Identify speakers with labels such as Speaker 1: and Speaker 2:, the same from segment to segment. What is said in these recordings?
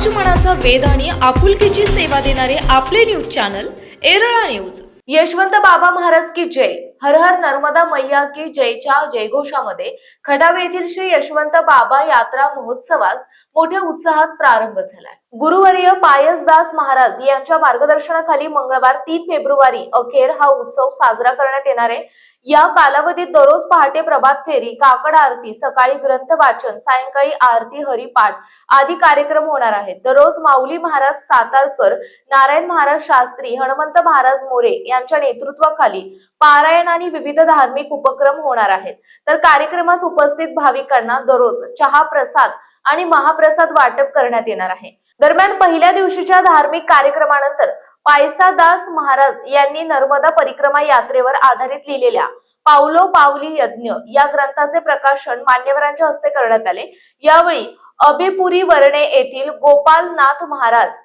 Speaker 1: समाज मनाचा आणि आपुलकीची सेवा देणारे आपले news channel Erala news
Speaker 2: Yashwant Baba Maharaj की जय. हर हर नर्मदा मैया की जयच्या जयघोषामध्ये खडावे येथील श्री यशवंत बाबा यात्रा महोत्सवास मोठ्या उत्साहात प्रारंभ झाला गुरुवर्य पायसदास महाराज यांच्या मार्गदर्शनाखाली मंगळवार तीन फेब्रुवारी अखेर हा उत्सव साजरा करण्यात येणार आहे. या कालावधीत दररोज पहाटे प्रभात फेरी काकड आरती सकाळी ग्रंथ वाचन सायंकाळी आरती हरिपाठ आदी कार्यक्रम होणार आहेत. दररोज माऊली महाराज सातारकर नारायण महाराज शास्त्री हनुमंत महाराज मोरे यांच्या नेतृत्वाखाली पारायण आणि विविध धार्मिक उपक्रम होणार आहेत. तर कार्यक्रमास उपस्थित भाविकांना दररोज चहा प्रसाद आणि महाप्रसाद वाटप करण्यात येणार आहे. दरम्यान पहिल्या दिवशीच्या धार्मिक कार्यक्रमानंतर पायसादास महाराज यांनी नर्मदा परिक्रमा यात्रेवर आधारित लिहिलेल्या पावलो पावली यज्ञ या ग्रंथाचे प्रकाशन मान्यवरांच्या हस्ते करण्यात आले. यावेळी अभिपुरी वर्णे येथील गोपालनाथ महाराज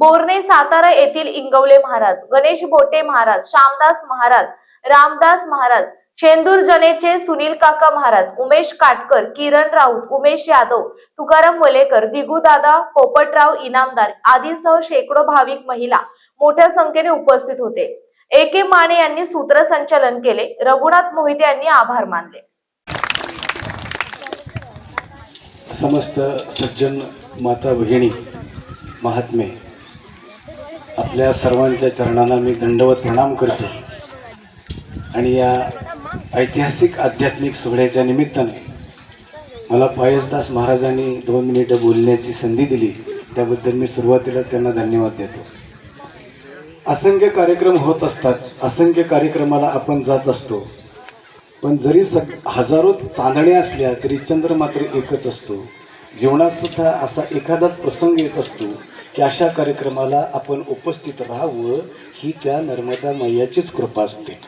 Speaker 2: बोरणे सातारा येथील इंगवले महाराज गणेश बोटे महाराज श्यामदास महाराज रामदास महाराज शेंदूर जनेचे सुनील काका महाराज उमेश काटकर किरण राऊत उमेश यादव तुकाराम वलेकर दिगूदादा पोपटराव इनामदार आदींसह शेकडो भाविक महिला मोठ्या संख्येने उपस्थित होते. ए के माने यांनी सूत्रसंचालन केले. रघुनाथ मोहिते यांनी आभार मानले.
Speaker 3: समस्त सज्जन माता भगिनी महात्मे आपल्या सर्वांच्या चरणांना मी दंडवत प्रणाम करतो. आणि या ऐतिहासिक आध्यात्मिक सोहळ्याच्या निमित्ताने मला पायसदास महाराजांनी दोन मिनिटं बोलण्याची संधी दिली. त्याबद्दल मी सुरुवातीला त्यांना धन्यवाद देतो. असंख्य कार्यक्रम होत असतात. असंख्य कार्यक्रमाला आपण जात असतो. पण जरी सग हजारो चांदण्या असल्या तरी चंद्र मात्र एकच असतो. जीवनात सुद्धा असा एखादाच प्रसंग येत असतो. की अशा कार्यक्रमाला आपण उपस्थित राहावं ही त्या नर्मदा मैयाचीच कृपा असते.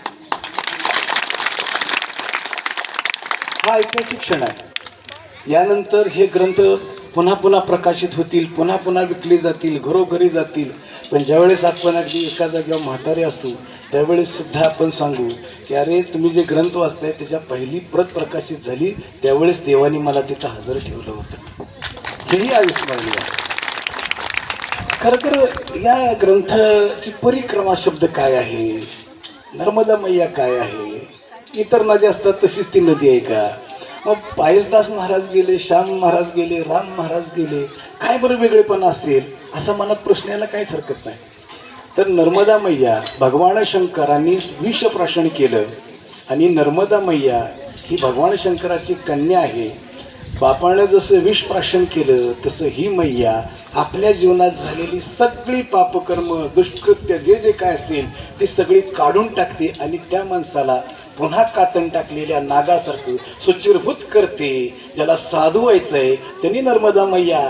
Speaker 3: हा ऐतिहासिक क्षण आहे. यानंतर हे ग्रंथ पुन्हा पुन्हा प्रकाशित होतील पुन्हा पुन्हा विकले जातील घरोघरी जातील. पण ज्यावेळेस आपण अगदी एका जागेवर म्हातारे असू त्यावेळेस सुद्धा आपण सांगू की अरे तुम्ही जे ग्रंथ वाचताय त्याच्या पहिली प्रत प्रकाशित झाली त्यावेळेस देवानी मला तिथं हजर ठेवलं होतं. हेही अविस्मरणीय आहे खरं तर या ग्रंथाची परिक्रमा शब्द काय आहे? नर्मदा मैया काय आहे? इतर नद्या असतात तशीच ती नदी आहे का? मग पायसदास महाराज गेले श्याम महाराज गेले राम महाराज गेले काय बरं वेगळेपणा असेल? असा मनात प्रश्न यायला काहीच हरकत नाही. तर नर्मदा मैया भगवान शंकरांनी विष प्राशन केलं आणि नर्मदा मैया ही भगवान शंकराची कन्या आहे. बापानं जसं विष प्राशन केलं तसं ही मैया आपल्या जीवनात झालेली सगळी पापकर्म दुष्कृत्य जे जे काय असतील ती सगळी काढून टाकते आणि त्या माणसाला पुन्हा कातण टाकलेल्या नागासारखं सुचिरभूत करते. ज्याला साधू व्हायचं आहे त्यांनी नर्मदा मैया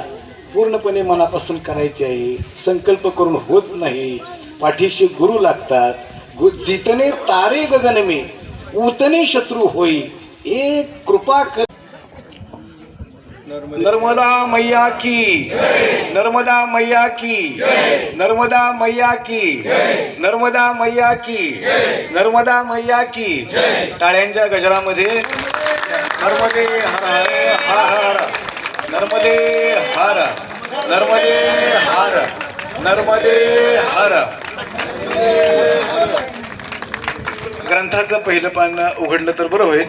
Speaker 3: पूर्णपणे मनापासून करायची आहे. संकल्प करून होत नाही. पाठीशी गुरु लागतात. गु जितने तारे गगनमे उतने शत्रू होई. एक कृपा कर नर्मदा। मैया की। नर्मदा मैया की। नर्मदा मैया की। नर्मदा मैया की। नर्मदा मैया की। टाळ्यांच्या गजरामध्ये नर्मदे हर हर। नर्मदे हर। नर्मदे हर। नर्मदे हर। ग्रंथाचं पहिलं पान उघडलं तर बरं होईल.